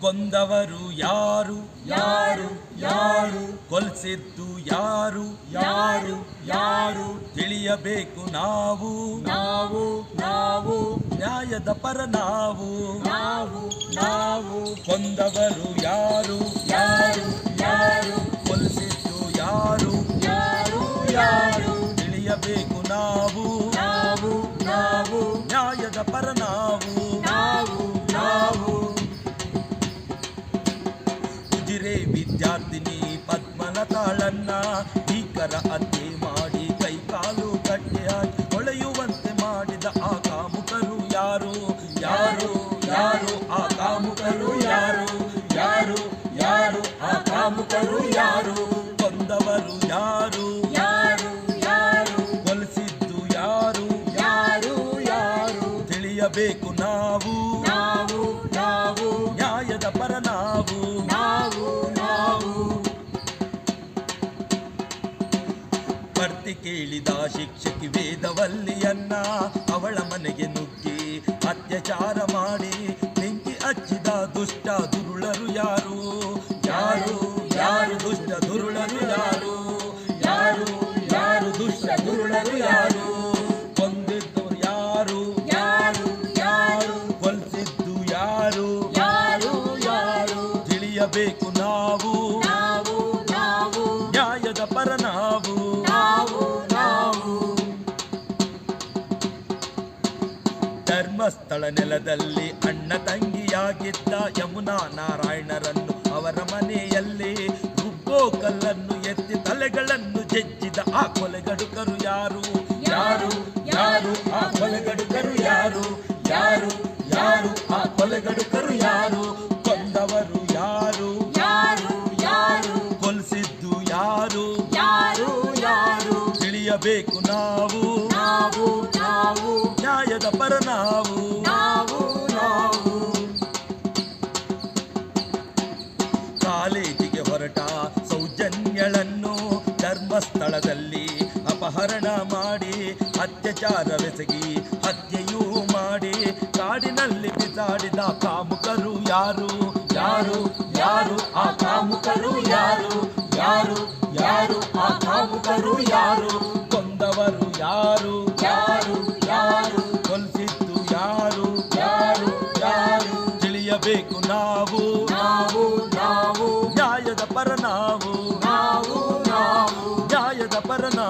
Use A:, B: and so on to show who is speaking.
A: ಕೊಂದವರು ಯಾರು? ಯಾರು? ಯಾರು? ಕೊಲ್ಸಿದ್ದು ಯಾರು? ಯಾರು? ಯಾರು? ತಿಳಿಯಬೇಕು ನಾವು? ನಾವು?
B: ನಾವು?
A: ನ್ಯಾಯದ ಪರ ನಾವು? ನಾವು? ನಾವು? ಕೊಂದವರು ಯಾರು? ಯಾರು? ಯಾರು? ಉಜಿರೆ ವಿದ್ಯಾರ್ಥಿನಿ ಪದ್ಮಲತಾಳನ್ನ ಭೀಕರ ಹತ್ಯೆ ಮಾಡಿ ಕೈಕಾಲು ಕಾಲು ಹಾಕಿ ಹೊಳೆಯುವಂತೆ ಮಾಡಿದ ಆ ಕಾಮುಕರು ಯಾರು? ಯಾರು ಯಾರು? ಆ ಕಾಮುಕರು ಯಾರು? ಯಾರು ಯಾರು? ಆ ಕಾಮುಕರು ಯಾರು? ಕೊಂದವರು ಯಾರು? ಯಾರು
B: ಯಾರು?
A: ಕೊಲಿಸಿದ್ದು ಯಾರು? ಯಾರು ಯಾರು? ತಿಳಿಯಬೇಕು ನಾವು ಕೇಳಿದ ಶಿಕ್ಷಕಿ ವೇದವಲ್ಲಿಯನ್ನ ಅವಳ ಮನೆಗೆ ನುಗ್ಗಿ ಅತ್ಯಾಚಾರ ಮಾಡಿ ಬೆಂಕಿ ಹಚ್ಚಿದ ದುಷ್ಟ ದುರುಳರು ಯಾರು? ಯಾರು ಯಾರು ದುಷ್ಟ ದುರುಳರು ಯಾರು? ಯಾರು ಯಾರು ದುಷ್ಟ ದುರುಳರು ಯಾರು? ಕೊಂದಿದ್ದವರು ಯಾರು? ಯಾರು ಯಾರು? ಕೊಲ್ಸಿದ್ದು ಯಾರು? ಯಾರು ಯಾರು? ತಿಳಿಯಬೇಕು ನಾವು? ನಾವು
B: ನಾವು.
A: ನ್ಯಾಯದ ಪರ ಧರ್ಮಸ್ಥಳ ನೆಲದಲ್ಲಿ ಅಣ್ಣ ತಂಗಿಯಾಗಿದ್ದ ಯಮುನಾ ನಾರಾಯಣರನ್ನು ಅವರ ಮನೆಯಲ್ಲಿ ರುಬ್ಬೋ ಕಲ್ಲನ್ನು ಎತ್ತಿ ತಲೆಗಳನ್ನು ಜಜ್ಜಿದ ಆ ಕೊಲೆಗಡುಕರು ಯಾರು? ಯಾರು? ಯಾರು? ಆ ಕೊಲೆಗಡುಕರು ಯಾರು? ಯಾರು? ಯಾರು? ಆ ಕೊಲೆಗಡುಕರು ಯಾರು? ಕೊಂದವರು ಯಾರು? ಯಾರು? ಯಾರು? ಕೊಲಿಸಿದ್ದು ಯಾರು? ಯಾರು? ಯಾರು? ತಿಳಿಯಬೇಕು ನಾವು ನಾವು? ನಾವು ನ್ಯಾಯದ ಪರ ನಾವು ನಾವು ನಾವು. ಕಾಲೇಜಿಗೆ ಹೊರಟ ಸೌಜನ್ಯಳನ್ನು ಧರ್ಮಸ್ಥಳದಲ್ಲಿ ಅಪಹರಣ ಮಾಡಿ ಅತ್ಯಾಚಾರವೆಸಗಿ ಹತ್ಯೆಯೂ ಮಾಡಿ ಕಾಡಿನಲ್ಲಿ ಬಿಸಾಡಿದ ಕಾಮುಕರು ಯಾರು? ಯಾರು? ಯಾರು? ಆ ಕಾಮುಕರು ಯಾರು? ಯಾರು? ಯಾರು? ಆ ಕಾಮುಕರು ಯಾರು? ಬೇಕು ನಾವು. ನಾವು ನಾವು. ನ್ಯಾಯದ ಪರ ನಾವು. ನಾವು ನಾವು. ನ್ಯಾಯದ ಪರ ನಾವು.